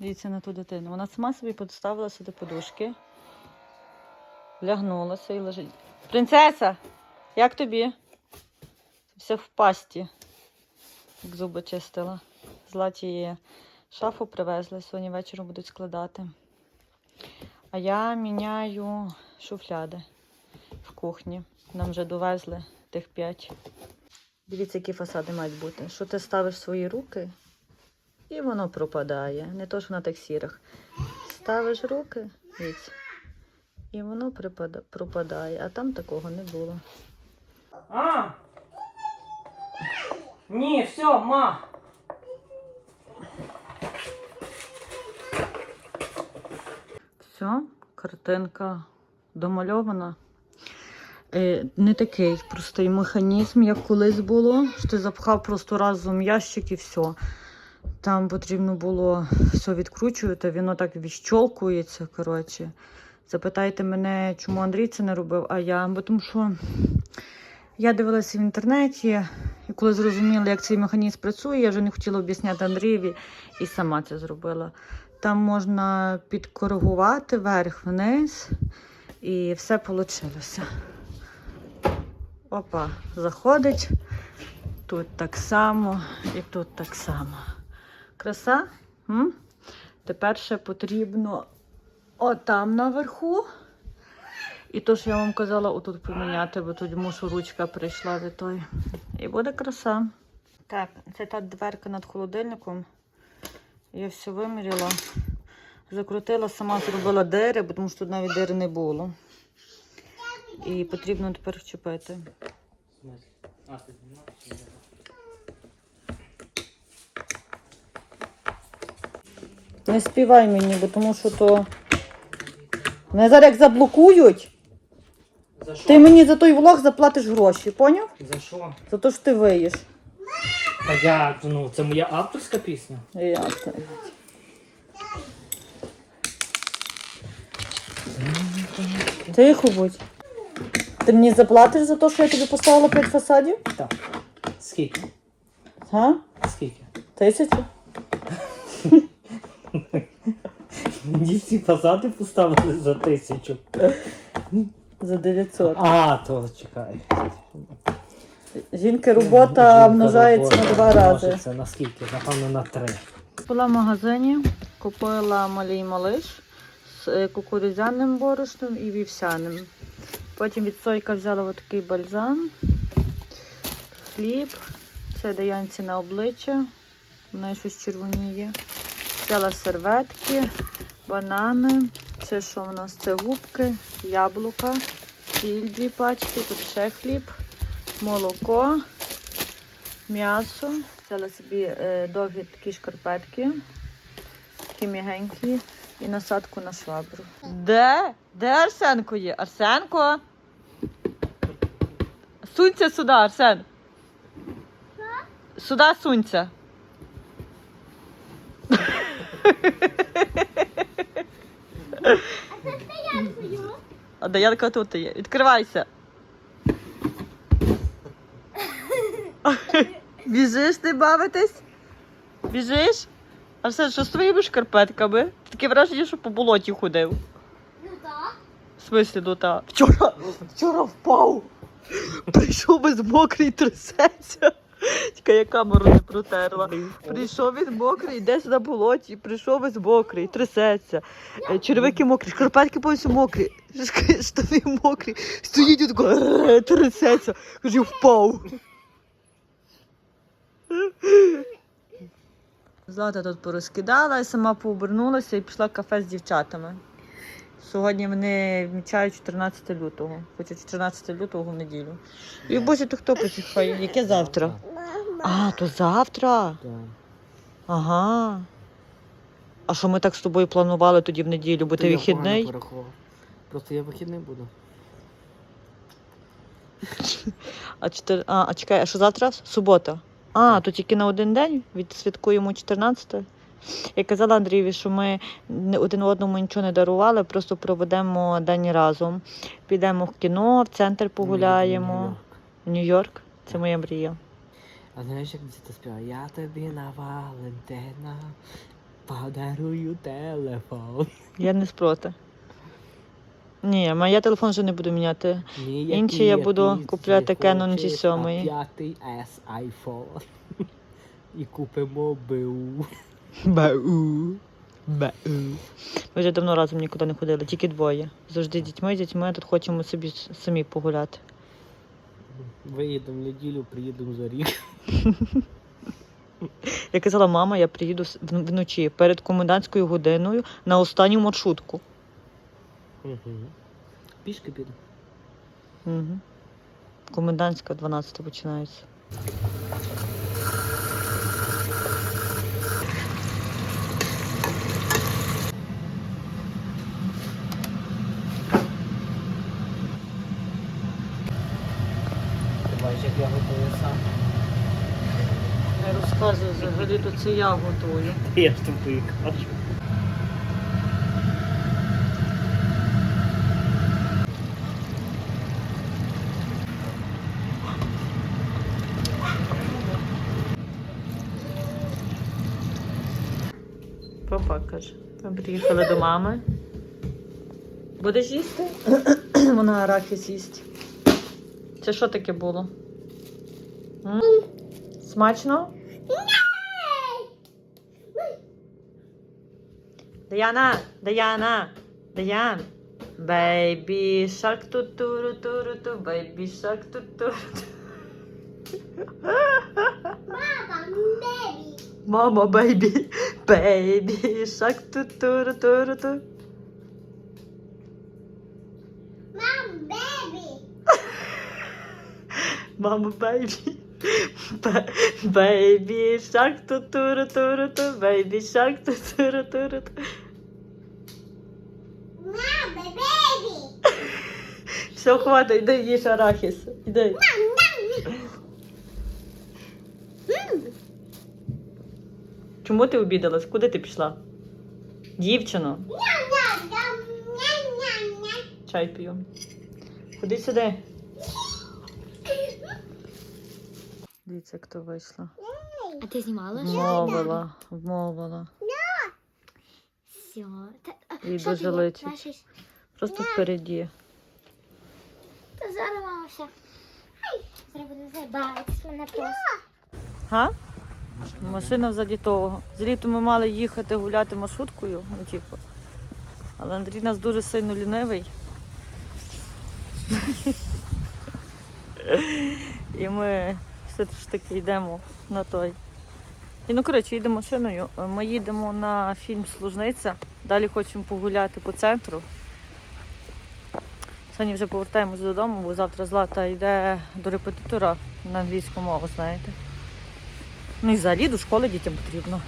Дивіться на ту дитину. Вона сама собі поставила сюди подушки, лягнулася і лежить. Принцеса, як тобі? Вся в пасті, як зуби чистила. Златі шафу привезли, сьогодні вечором будуть складати. А я міняю шуфляди в кухні. Нам вже довезли тих п'ять. Дивіться, які фасади мають бути. Що ти ставиш свої руки, і воно пропадає. Не то, що на тих сірах. Ставиш руки, дивіться, і воно пропадає, а там такого не було. А! Ні, все, ма. Все, картинка домальована. Е, не такий простий механізм, як колись було. Що ти запхав просто разом ящик і все. Там потрібно було все відкручувати, воно так відщолкується. Коротше. Запитайте мене, чому Андрій це не робив, а я. Бо тому що я дивилася в інтернеті, і коли зрозуміла, як цей механізм працює, я вже не хотіла об'ясняти Андрієві і сама це зробила. Там можна підкоригувати вверх-вниз, і все вийшло. Опа, заходить. Тут так само і тут так само. Краса? Тепер ще потрібно отам наверху. І то, що я вам казала, отут поміняти, бо тут мушу ручка прийшла від той. І буде краса. Так, це та дверка над холодильником. Я все виміряла, закрутила, сама зробила дири, тому що тут навіть дири не було. І потрібно тепер вчепити. А, ти Не співай мені, бо тому що то. Мене зараз як заблокують, За що? ти мені за той влог заплатиш гроші, поняв? За що? За те, що ти виїш. А я, ну, це моя авторська пісня. Ясно. Тихо будь. Ти мені заплатиш за те, що я тобі поставила 5 фасадів? Так. Скільки? Га? Скільки? Тисячу? Мені ці фасади поставили за тисячу. За 900. А, то чекай. Жінки робота Жінка множається на робота два рази. множиться На скільки? Напевно, на три. Була в магазині, купила малий малиш з е, кукурудзяним борошном і вівсяним. Потім від сойка взяла отакий бальзам, хліб, це даянці на обличчя, в неї щось червоніє. Взяла серветки, банани, це що в нас? Це губки, яблука, сіль дві пачки, тут ще хліб, молоко, м'ясо. Взяла собі е, довгі такі шкарпетки, такі м'ягенькі, і насадку на швабру. Де? Де Арсенко є? Арсенко? Сунься сюди, Арсен. Сюди сунься. А Даянка тут є. Відкривайся. Біжиш ти бавитись? Біжиш? Арсен, що з твоїми шкарпетками? Таке враження, що по болоті ходив. Ну так. В смислі, ну та. Вчора, вчора впав. Прийшов без мокрий трясеться. Тільки я камеру не протерла. Прийшов він мокрий, десь на болоті, прийшов весь мокрий, трясеться. Е, Черевики мокрі, шкарпетки повністю мокрі, штани мокрі. Стоїть і тако «Е, трясеться. Кажу, впав. Злата тут порозкидала, я сама пообернулася і пішла в кафе з дівчатами. Сьогодні вони відмічають 14 лютого, хоча 14 лютого в неділю. І боже, то хто почихає? Яке завтра? А, то завтра. Ага. А що ми так з тобою планували тоді в неділю, бо ти вихідний? Просто я вихідний буду. А, чотир... а, а чекай, а що завтра? Субота. А, то тільки на один день відсвяткуємо 14. Я казала Андрієві, що ми один одному нічого не дарували, просто проведемо день разом. Підемо в кіно, в центр погуляємо. В Нью-Йорк. Це моя мрія. А знаєш, як діти співає? Я тобі на Валентина Подарую телефон. Я не спроти. Ні, ма я телефон вже не буду міняти. Ніякий Інші я буду купляти Canon хоче, G7. а П'ятий S iPhone. І купимо БУ. Бау. Бау. Ми вже давно разом нікуди не ходили, тільки двоє. Завжди з дітьми, з дітьми, а тут хочемо собі с- самі погуляти. Виїдемо в неділю, приїдемо за рік. Я казала, мама, я приїду вночі перед комендантською годиною на останню маршрутку. Угу. Пішки піду. Угу. Комендантська 12 починається. Бачиш, як я готую сам. Не розказую взагалі, то це я готую. Я ж тобі кажу. Папа каже. Ми приїхали до мами. Будеш їсти? Вона арахіс їсть. Це що таке було? М? Смачно? Даяна! Даяна! Даян! Бейбі шарк ту туру туру ту бейбі шарк ту туру ту Мама, бейбі, бейбі, шак ту туру туру ту. Мама, бейбі. Бейбі, шак ту туру туру ту, бейбі, шак ту туру туру ту. Все, хватить, йди їж арахіс. Іди. Чому ти обідалась? Куди ти пішла? Дівчино, чай п'ю. Ходи сюди. Дивіться, як то вийшла. А ти знімала? Вмовила, вмовила. Все. Їй дуже личить. Просто впереді. Та зараз мама все. Ай, Зараз буде забавитися мене просто. Га? Машина взаді того. Зліту ми мали їхати гуляти маршруткою, ну типу. Але Андрій у нас дуже сильно лінивий. І ми все ж таки йдемо на той. І ну коротше, їдемо машиною. Ми їдемо на фільм Служниця. Далі хочемо погуляти по центру. Сьогодні вже повертаємось додому, бо завтра Злата йде до репетитора на англійську мову, знаєте. Ну і взагалі до школи дітям потрібно.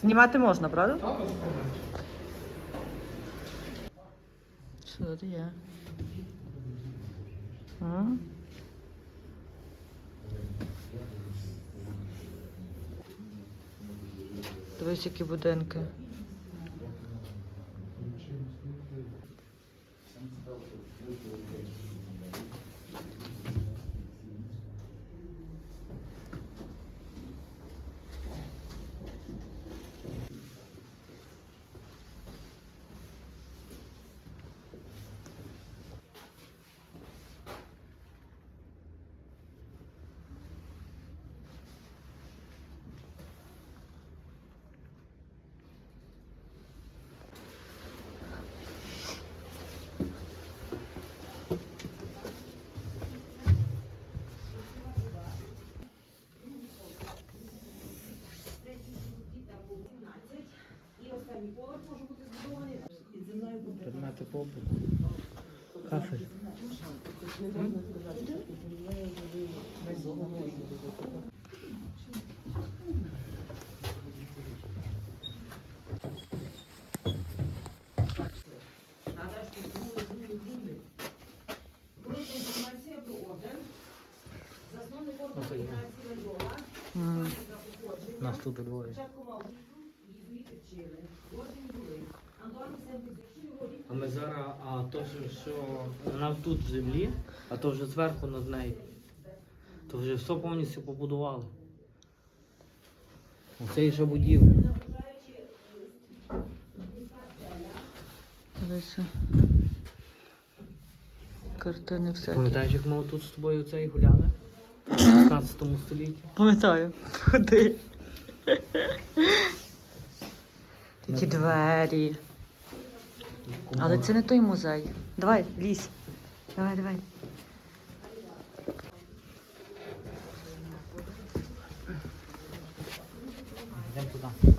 Знімати можна, правда? Що це є? Дивись, які будинки. Предмети побуту. Кафель. М. У нас тут у Львові. А ми зараз, а то що, що вона тут в землі, а то вже зверху над нею. То вже все повністю побудували. Оце і ще будівля. Дивися. Картини всякі. Пам'ятаєш, як ми тут з тобою цей гуляли? В 16 столітті. Пам'ятаю. Ходи. Такі двері. Але це не той музей. Давай, лізь. Давай, давай. Йдемо туди.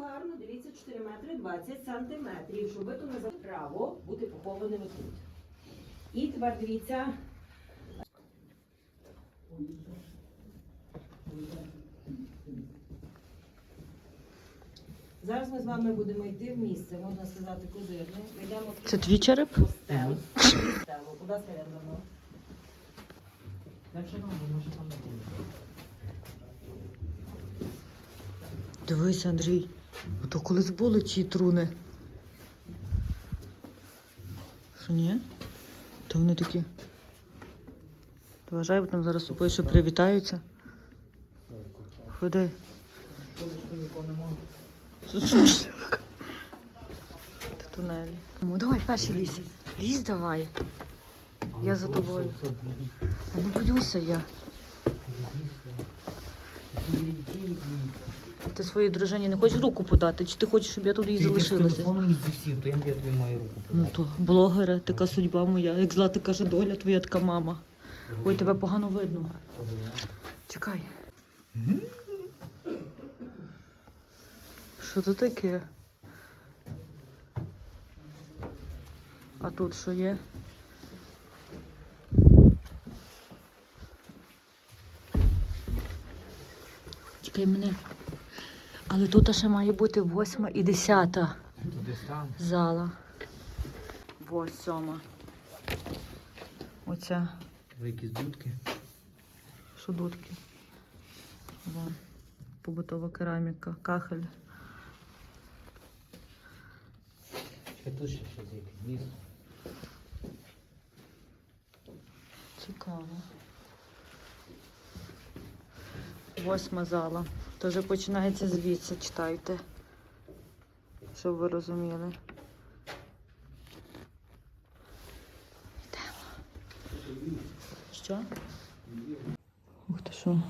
Гарно, дивіться, 4 метри 20 сантиметрів, щоб ви то не право бути похованими тут. І тепер дивіться. Зараз ми з вами будемо йти в місце, можна сказати, козирне. Ми йдемо Це твій череп? стелу. Стелу. Куди середину? Далі нам, може там не буде. Дивись, Андрій. Ото колись були ці труни. Що ні? То вони такі. Ти вважай, бо там зараз з тобою ще привітаються. Ходи. Тунелі. Ну, давай, перший лізь. Лізь давай. Я за тобою. А не боюся я. Ти своїй дружині не хочеш руку подати? Чи ти хочеш, щоб я тут їй залишилася? зі то я тобі маю руку Ну то блогери, така судьба моя. Як зла ти каже, доля твоя така мама. Ой, тебе погано видно. Чекай. Що це таке? А тут що є? Чекай мене. Але тут ще має бути восьма і десята зала. Восьма. Оця Ви якісь дудки. шудутки. Вон. Побутова кераміка, кахель. Ще тут ще щось якесь місто. Цікаво. Восьма зала. То вже починається звідси, читайте. Щоб ви розуміли. Йдемо. Що? Ух ти що?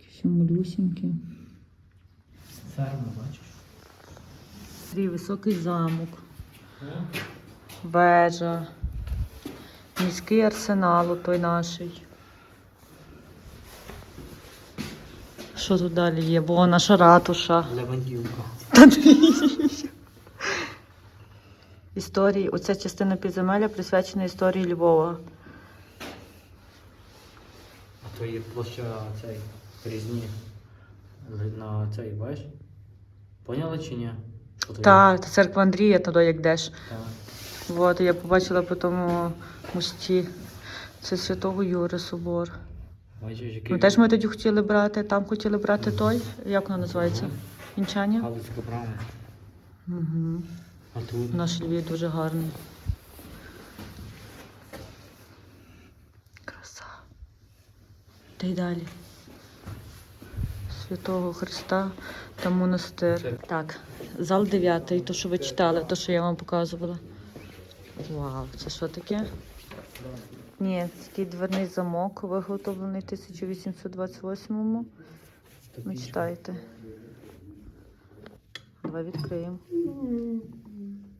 Якісь малюсінькі. Ферма, бачиш? Такий високий замок. Вежа. Міський арсенал той наший. Що тут далі є? Бо наша ратуша. Левандівка. Історії. Оця частина підземелля присвячена історії Львова. А то є площа цей різні. На цей, бачиш? Поняла чи ні? Є? Та, це церква Андрія, туди як. Так. От, я побачила по тому мості. Це Святого Юри собор. Бачиш, який... Ну, теж ми тоді хотіли брати, там хотіли брати той, як воно називається? Вінчання? Галицька брама. Угу. А тут? Наш Львів дуже гарний. Краса. Та й далі. Святого Христа та монастир. Так, зал 9, то, що ви читали, то, що я вам показувала. Вау, це що таке? Ні, такий дверний замок, виготовлений в 1828-му. Ну, читайте. Давай відкриємо.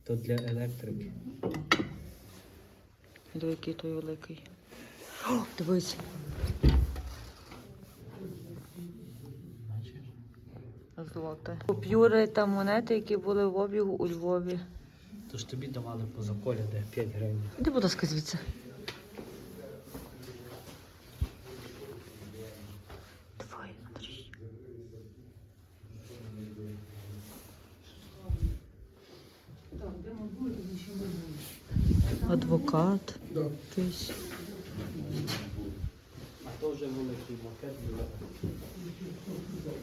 То для електрики. Диви, який той великий. О, дивись. Злоте. Купюри та монети, які були в обігу у Львові. То ж тобі давали по заколі, де 5 гривень. Іди, будь ласка, звідси. Давай, Андрій. Адвокат. Якийсь. А то вже великий макет.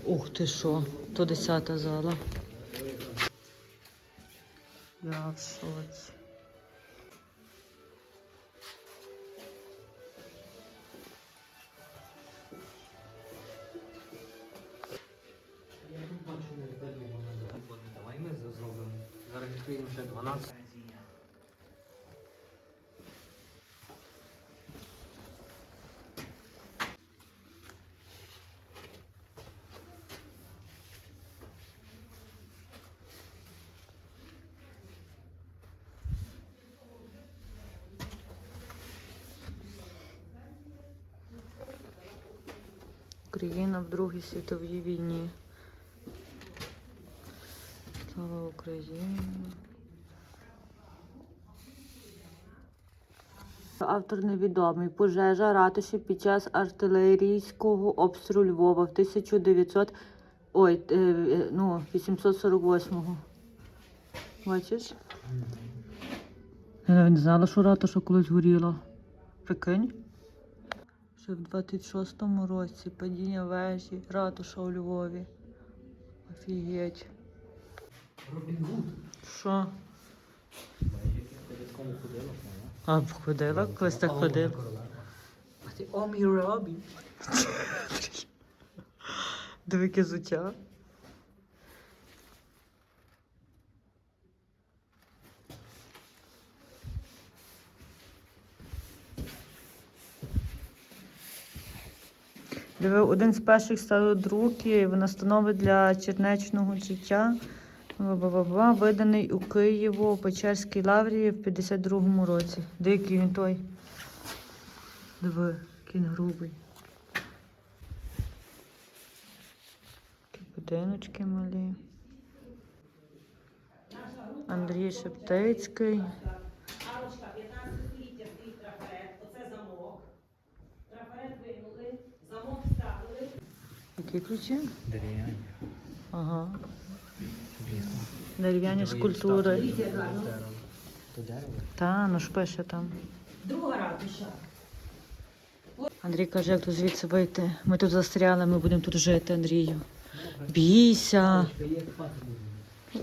Ух ти що, то десята зала. Я в шоці. Україна в Другій світовій війні. Слава Україні. Автор невідомий. Пожежа ратуші під час артилерійського обстрілу Львова в 1900... Ой, е, е, ну, 848-го. Бачиш? Я навіть не знала, що ратуша колись горіла. Прикинь? Ще в 26-му році падіння вежі, ратуша у Львові. Офігеть. Робін Що? А в ходилок? ходила, колись так ходив. А ти омі мій Робі. Диви, яке зуття. Диви, один з перших ставив друки в настанови для чернечного життя. Виданий у Києву Печерській лаврі в 52-му році. Дикий він той. Диви, він грубий. Такі будиночки малі. Андрій Шептицький. Арочка, 15 століття стоїть трафарет, оце замок. Трафарет винули, замок вставили. Які ключі? Дерев'яні. Ага. Дерев'яні скульптури. То дерево? Та, ну ж пише там. Друга ратуша. Андрій каже, як тут звідси вийти. Ми тут застряли, ми будемо тут жити, Андрію. Бійся.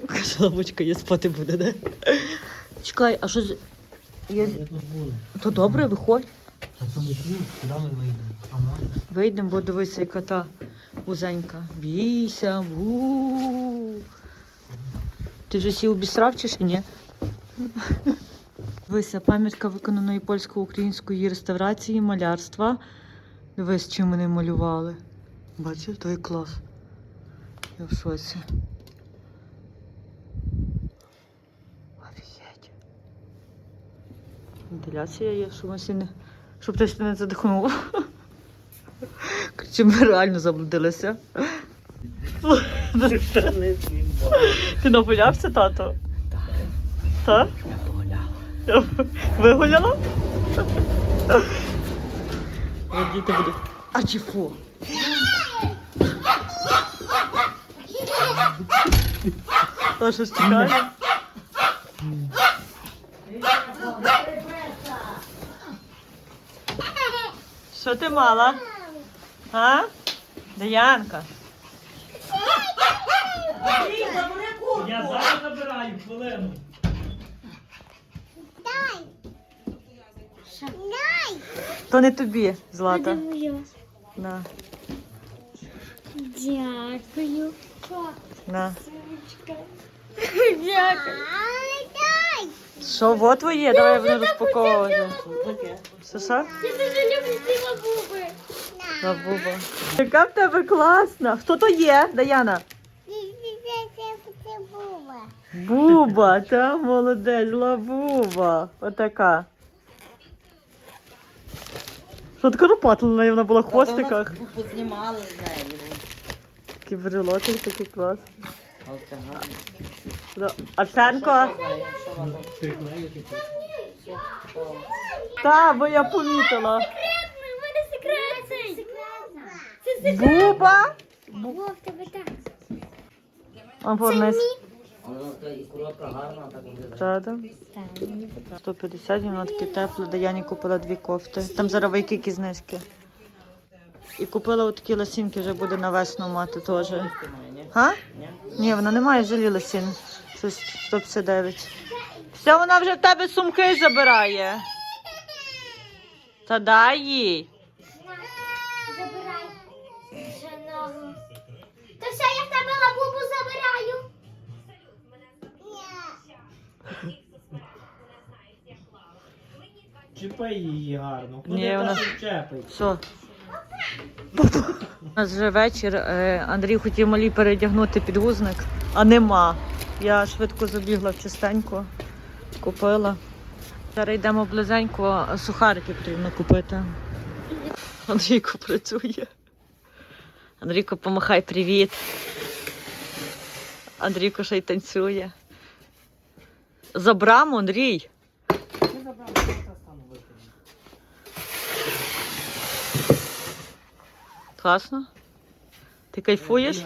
Каже, лавочка, є спати буде, да? Чекай, а що з. Є... То добре, виходь. Вийдемо, бо дивися, яка та вузенька. Бійся, бу. Ти вже сів обісрав чи ні? Дивися, пам'ятка виконаної польсько-української реставрації малярства. Дивись, чим вони малювали. Бачив, той клас. Я в шоці. Офігеть. Вентиляція є, щоб не. Щоб хтось не задихнув. Короче, ми реально заблудилися. Ти нагулявся, тато? Так. Я погуляла. Вигуляла? Діти будуть. А чи фу? То що ж чекає? Що ти мала? А? Даянка. Я зараз забираю хвилину. Дай. Дай. То не тобі, Злата. На, Дякую. на. Дякую. Що, вот твоє? Давай я буду розпаковувати. Що, що? Я дуже люблю ці лабуби. Лабуба. Яка в тебе класна. Хто то є, Даяна? Буба, та молодець, лабуба. Отака. Що така напатлена, вона була в хвостиках. Познімали з нею. Такі брелоти, такий клас. Арсенко? Та, бо я помітила. Секрет. Буба? Вов, тебе так. Гарна, так буде. Правда? 150, воно таке тепле, Даяні купила дві кофти. Там зараз які знижки. І купила отакі лосінки, вже буде на весну мати теж. Га? Ні, вона не має жалі лосін. Щось 159. Все, вона вже в тебе сумки забирає. Та дай їй. Забирай. Ще все, я в тебе лабубу забираю. Чіпай її гарно. Ні, вона- чепить? Що? У нас вже вечір. е, Андрій хотів малі передягнути підгузник, а нема. Я швидко забігла в чистенько, купила. Зараз йдемо близенько, сухарики потрібно купити. Андрійко працює. Андрійко, помахай привіт. Андрійко ще й танцює. За браму, Андрій. Ти забрав, я стану викинути. Класно? Ти кайфуєш?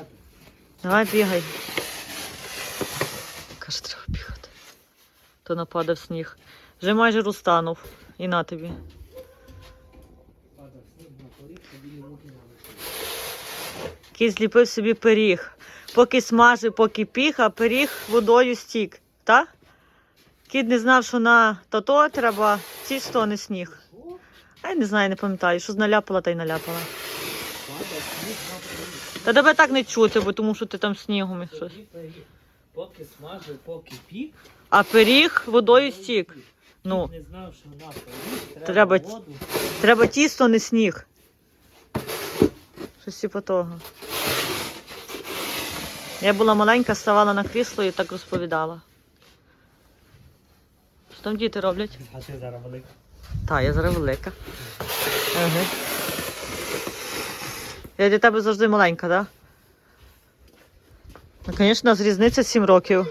Давай бігай. Каже, треба бігати. То нападав сніг. Вже майже розтанув. І на тобі. Падав сніг на поріг, тобі не руки не Кий зліпив собі пиріг. Поки смажив, поки піг, а пиріг водою стік. Так? Кіт не знав, що на то-то треба тісто, а не сніг. А я не знаю, не пам'ятаю, що наляпала, та й наляпала. Падав сніг на поріг. Та тебе так не чути, бо тому що ти там снігом і щось. Пиріг. Поки смажив, поки пік. А пиріг водою стік. Ну, Не знав, що на поріг Треба треба воду. Треба тісто, не сніг. Щось типу того. Я була маленька, ставала на крісло і так розповідала. Що там діти роблять? А ти зараз велика. Та, я зараз велика. Ага. Я для тебе завжди маленька, так? Да? Ну, звісно, у нас різниця 7 років.